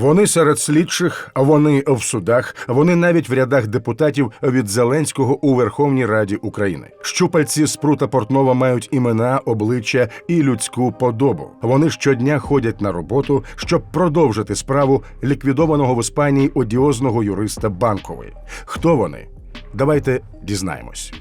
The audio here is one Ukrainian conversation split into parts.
Вони серед слідчих, вони в судах, вони навіть в рядах депутатів від Зеленського у Верховній Раді України. Щупальці спрута Портнова мають імена, обличчя і людську подобу. Вони щодня ходять на роботу, щоб продовжити справу ліквідованого в Іспанії одіозного юриста Банкової. Хто вони? Давайте дізнаємось.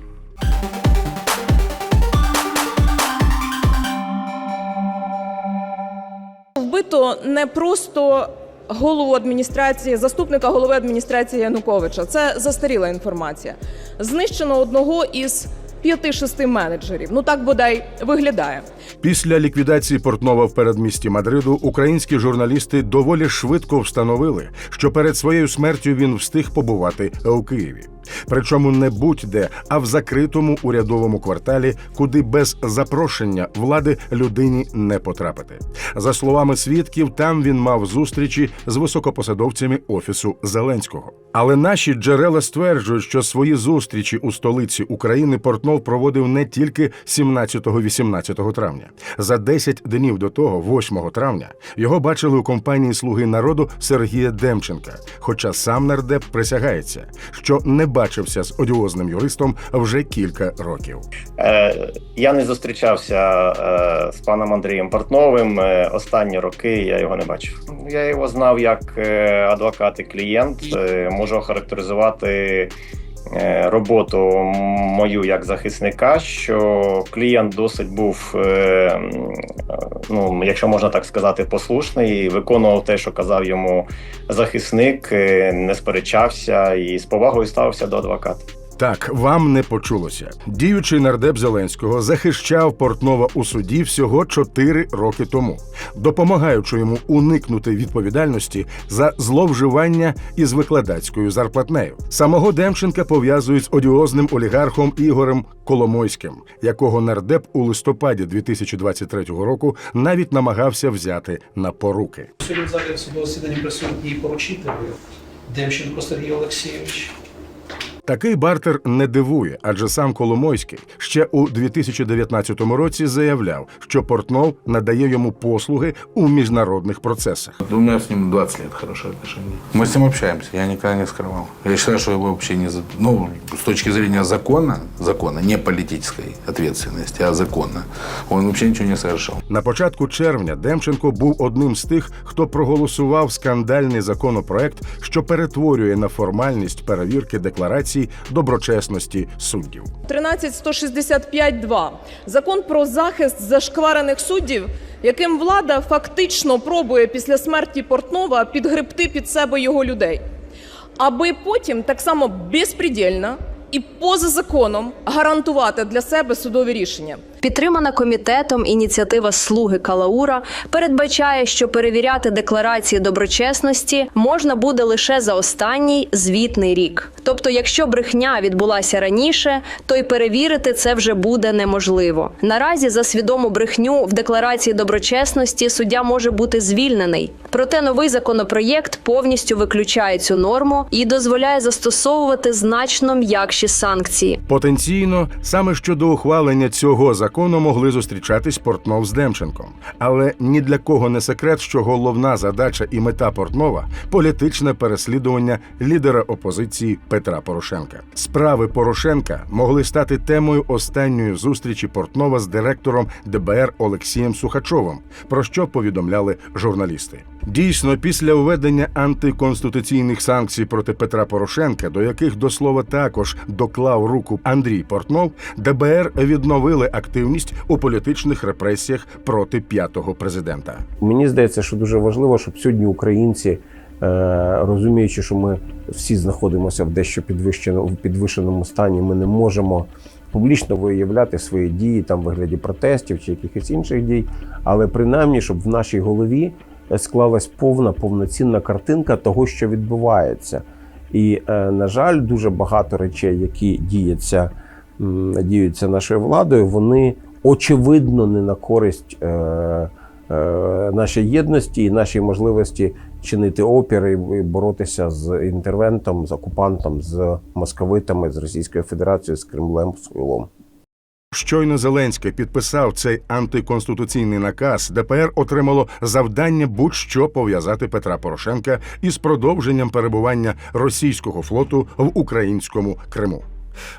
Вбито не просто голову адміністрації, заступника голови адміністрації Януковича. Це застаріла інформація. Знищено одного із п'яти-шести менеджерів. Ну так бодай виглядає. Після ліквідації Портнова в передмісті Мадриду українські журналісти доволі швидко встановили, що перед своєю смертю він встиг побувати у Києві. Причому не будь-де, а в закритому урядовому кварталі, куди без запрошення влади людині не потрапити. За словами свідків, там він мав зустрічі з високопосадовцями офісу Зеленського. Але наші джерела стверджують, що свої зустрічі у столиці України Портнов проводив не тільки 17-18 травня. За 10 днів до того, 8 травня, його бачили у компанії Слуги народу Сергія Демченка. Хоча сам нардеп присягається, що не бачився з одіозним юристом вже кілька років. Е, Я не зустрічався е, з паном Андрієм Портновим. Е, Останні роки я його не бачив. Я його знав як адвокат і клієнт. Можу охарактеризувати роботу мою як захисника, що клієнт досить був, е, е, ну якщо можна так сказати, послушний, виконував те, що казав йому захисник, е, не сперечався і з повагою ставився до адвоката. Так, вам не почулося. Діючий нардеп Зеленського захищав Портнова у суді всього 4 роки тому, допомагаючи йому уникнути відповідальності за зловживання із викладацькою зарплатнею. Самого Демченка пов'язують з одіозним олігархом Ігорем Коломойським, якого нардеп у листопаді 2023 року навіть намагався взяти на поруки. Сьогодні в залі судового засідання присутній поручитель Демченко Сергій Олексійович. Такий бартер не дивує, адже сам Коломойський ще у 2019 році заявляв, що Портнов надає йому послуги у міжнародних процесах. У меня с ним 20 лет хорошие отношения. Мы с ним общаемся, я никогда не скрывал. Я считаю, что его вообще не... за- Ну, с точки зрения закона, закона, не политической ответственности, а закона, он вообще ничего не совершал. На початку червня Демченко був одним з тих, хто проголосував скандальний законопроект, що перетворює на формальність перевірки декларацій доброчесності суддів. 13165.2 закон про захист зашкварених суддів, яким влада фактично пробує після смерті Портнова підгребти під себе його людей, аби потім так само безпредельно і поза законом гарантувати для себе судові рішення. Підтримана комітетом ініціатива Слуги Калаура передбачає, що перевіряти декларації доброчесності можна буде лише за останній звітний рік. Тобто, якщо брехня відбулася раніше, то й перевірити це вже буде неможливо. Наразі за свідому брехню в декларації доброчесності суддя може бути звільнений. Проте новий законопроєкт повністю виключає цю норму і дозволяє застосовувати значно м'якші санкції. Потенційно, саме щодо ухвалення цього закону могли зустрічатись Портнов з Демченком. Але ні для кого не секрет, що головна задача і мета Портнова політичне переслідування лідера опозиції Петра Порошенка. Справи Порошенка могли стати темою останньої зустрічі Портнова з директором ДБР Олексієм Сухачовим, про що повідомляли журналісти. Дійсно, після введення антиконституційних санкцій проти Петра Порошенка, до яких до слова також доклав руку Андрій Портнов, ДБР відновили активність у політичних репресіях проти п'ятого президента. Мені здається, що дуже важливо, щоб сьогодні українці, е, розуміючи, що ми всі знаходимося в дещо підвищено- в підвищеному стані, ми не можемо публічно виявляти свої дії там в вигляді протестів чи якихось інших дій, але принаймні, щоб в нашій голові склалась повна повноцінна картинка того, що відбувається. І, е, на жаль, дуже багато речей, які діються, діються нашою владою, вони очевидно не на користь е, е, нашій єдності і нашій можливості чинити опір і боротися з інтервентом, з окупантом, з московитами, з Російською Федерацією, з Кремлем, з Хуйлом. Щойно Зеленський підписав цей антиконституційний наказ, ДПР отримало завдання будь-що пов'язати Петра Порошенка із продовженням перебування російського флоту в українському Криму.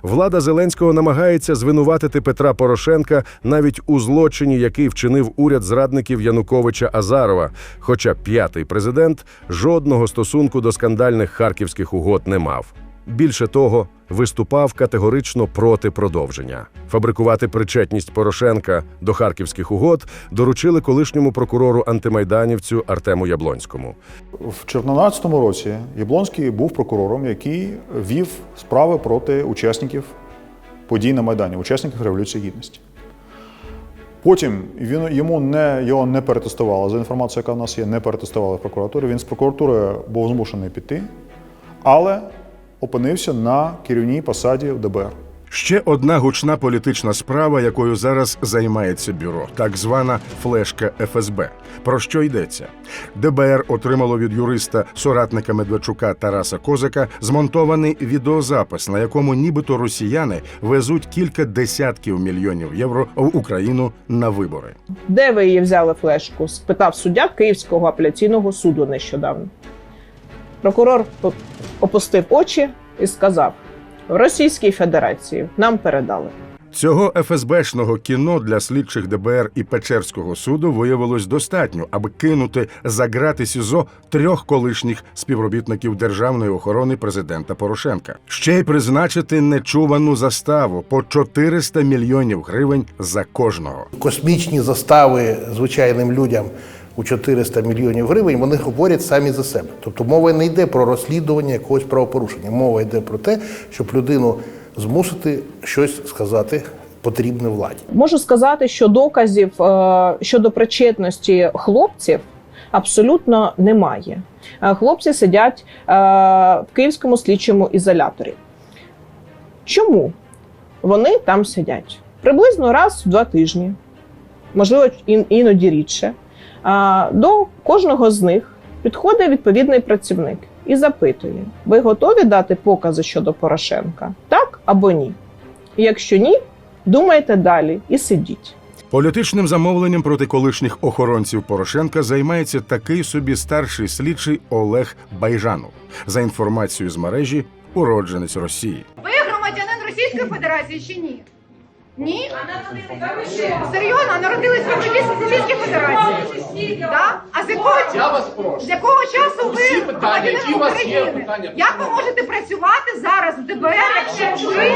Влада Зеленського намагається звинуватити Петра Порошенка навіть у злочині, який вчинив уряд зрадників Януковича Азарова. Хоча п'ятий президент жодного стосунку до скандальних харківських угод не мав. Більше того, виступав категорично проти продовження. Фабрикувати причетність Порошенка до харківських угод доручили колишньому прокурору антимайданівцю Артему Яблонському. В 2014 році Яблонський був прокурором, який вів справи проти учасників подій на Майдані, учасників Революції Гідності. Потім він, йому не, його не перетестували за інформацією, яка в нас є, не перетестували в прокуратурі. Він з прокуратури був змушений піти, але опинився на керівній посаді в ДБР. Ще одна гучна політична справа, якою зараз займається бюро, так звана флешка ФСБ. Про що йдеться? ДБР отримало від юриста соратника Медведчука Тараса Козака змонтований відеозапис, на якому нібито росіяни везуть кілька десятків мільйонів євро в Україну на вибори. Де ви її взяли флешку? спитав суддя Київського апеляційного суду нещодавно. Прокурор по- опустив очі і сказав: в Російській Федерації нам передали. Цього ФСБшного кіно для слідчих ДБР і Печерського суду виявилось достатньо, аби кинути за грати СІЗО трьох колишніх співробітників державної охорони президента Порошенка. Ще й призначити нечувану заставу по 400 мільйонів гривень за кожного. космічні застави звичайним людям у 400 мільйонів гривень, вони говорять самі за себе. Тобто мова не йде про розслідування якогось правопорушення. Мова йде про те, щоб людину змусити щось сказати потрібне владі. Можу сказати, що доказів е, щодо причетності хлопців абсолютно немає. Е, Хлопці сидять е, в київському слідчому ізоляторі. Чому вони там сидять? Приблизно раз в два тижні, можливо, ін- іноді рідше. А, До кожного з них підходить відповідний працівник і запитує: ви готові дати покази щодо Порошенка? Так або ні? Якщо ні, думайте далі і сидіть. Політичним замовленням проти колишніх охоронців Порошенка займається такий собі старший слідчий Олег Байжанов. За інформацією з мережі, уродженець Росії. Ви громадянин Російської Федерації чи ні? Ні? Серйозно, народились в Російській Федерації? Да? А з якого, Я вас прошу. з якого часу ви Усі питання, які у вас є, України? питання. Як ви можете працювати зараз в ДБР, якщо ви...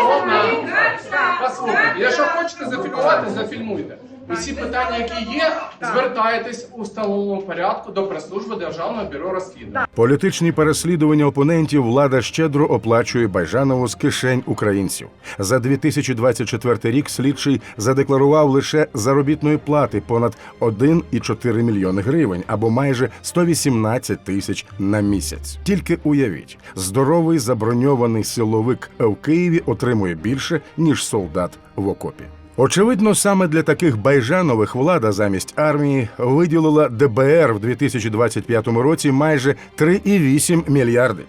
Послухайте, якщо хочете зафільмувати, зафільмуйте. Усі питання, які є, звертайтесь у встановленому порядку до прес-служби Державного бюро розслідувань. Політичні переслідування опонентів влада щедро оплачує Байжанову з кишень українців. За 2024 рік слідчий задекларував лише заробітної плати понад 1,4 мільйони гривень або майже 118 тисяч на місяць. Тільки уявіть, здоровий заброньований силовик в Києві отримує більше ніж солдат в окопі. Очевидно, саме для таких байжанових влада замість армії виділила ДБР в 2025 році майже 3,8 мільярди.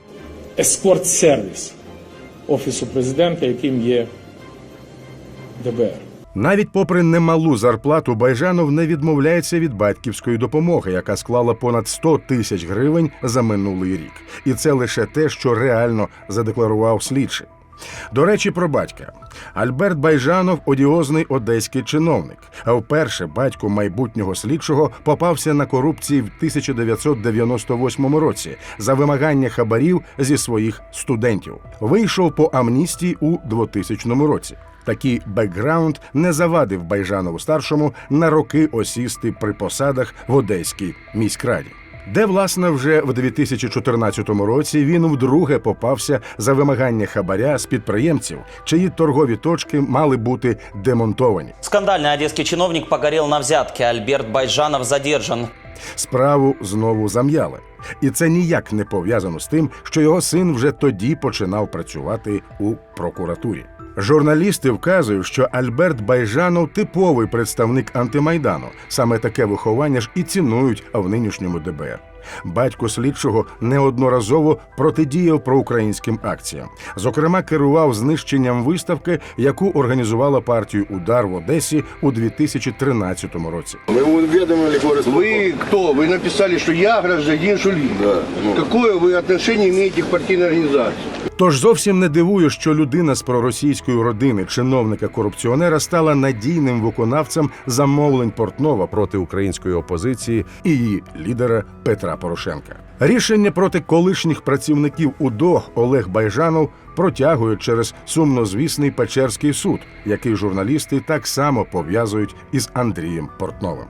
ескорт-сервіс Офісу президента, яким є ДБР. Навіть попри немалу зарплату, Байжанов не відмовляється від батьківської допомоги, яка склала понад 100 тисяч гривень за минулий рік. І це лише те, що реально задекларував слідчий. До речі, про батька. Альберт Байжанов одіозний одеський чиновник. А вперше батько майбутнього слідчого попався на корупції в 1998 році за вимагання хабарів зі своїх студентів. Вийшов по амністії у 2000 році. Такий бекграунд не завадив Байжанову старшому на роки осісти при посадах в Одеській міськраді. Де, власне, вже в 2014 році він вдруге попався за вимагання хабаря з підприємців, чиї торгові точки мали бути демонтовані. Скандальный одесский чиновник погорел на взятке. Альберт Байжанов задержан. Справу знову зам'яли. І це ніяк не пов'язано з тим, що його син вже тоді починав працювати у прокуратурі. Журналісти вказують, що Альберт Байжанов типовий представник антимайдану. Саме таке виховання ж і цінують в нинішньому ДБР. Батько слідчого неодноразово протидіяв проукраїнським акціям. Зокрема, керував знищенням виставки, яку організувала партію Удар в Одесі у 2013 році. Мы уведомили город. Вы кто? Вы написали, что я гражданин Шулин. Да. Какое вы отношение имеете к партийной организации? Тож зовсім не дивує, що людина з проросійської родини, чиновника корупціонера, стала надійним виконавцем замовлень Портнова проти української опозиції і її лідера Петра Порошенка. Рішення проти колишніх працівників УДО Олег Байжанов протягують через сумнозвісний Печерський суд, який журналісти так само пов'язують із Андрієм Портновим.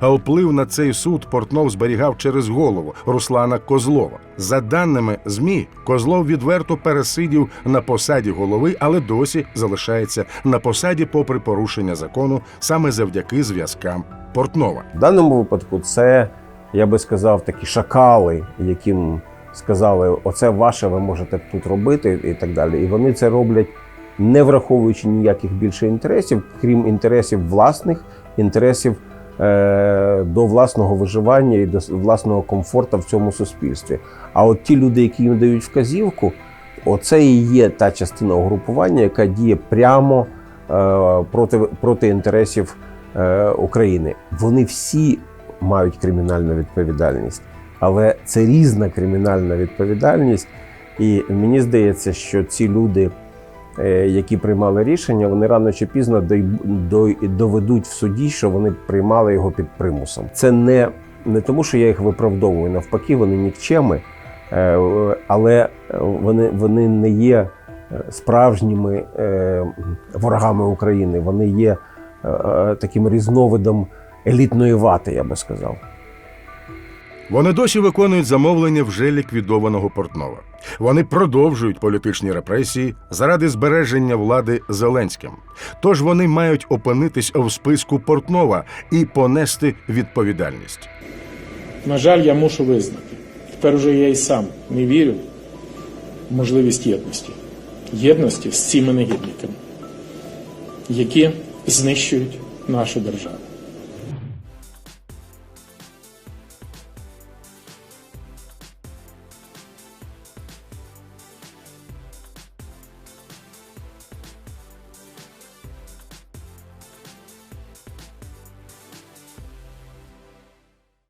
А вплив на цей суд Портнов зберігав через голову Руслана Козлова. За даними ЗМІ, Козлов відверто пересидів на посаді голови, але досі залишається на посаді, попри порушення закону, саме завдяки зв'язкам Портнова. В даному випадку це, я би сказав, такі шакали, яким сказали, оце ваше, ви можете тут робити, і так далі. І вони це роблять, не враховуючи ніяких більше інтересів, крім інтересів власних, інтересів до власного виживання і до власного комфорту в цьому суспільстві. А от ті люди, які їм дають вказівку, оце і є та частина угрупування, яка діє прямо е, проти, проти інтересів е, України. Вони всі мають кримінальну відповідальність, але це різна кримінальна відповідальність. І мені здається, що ці люди, е, які приймали рішення, вони рано чи пізно доведуть в суді, що вони приймали його під примусом. Це не, не тому, що я їх виправдовую, навпаки, вони нікчеми, е, але вони, вони не є е, справжніми е, ворогами України. Вони є е, е, таким різновидом елітної вати, я би сказав. Вони досі виконують замовлення вже ліквідованого Портнова. Вони продовжують політичні репресії заради збереження влади Зеленським. Тож вони мають опинитись в списку Портнова і понести відповідальність. На жаль, я мушу визнати. Тепер уже я і сам не вірю в можливість єдності. Єдності з цими негідниками, які знищують нашу державу.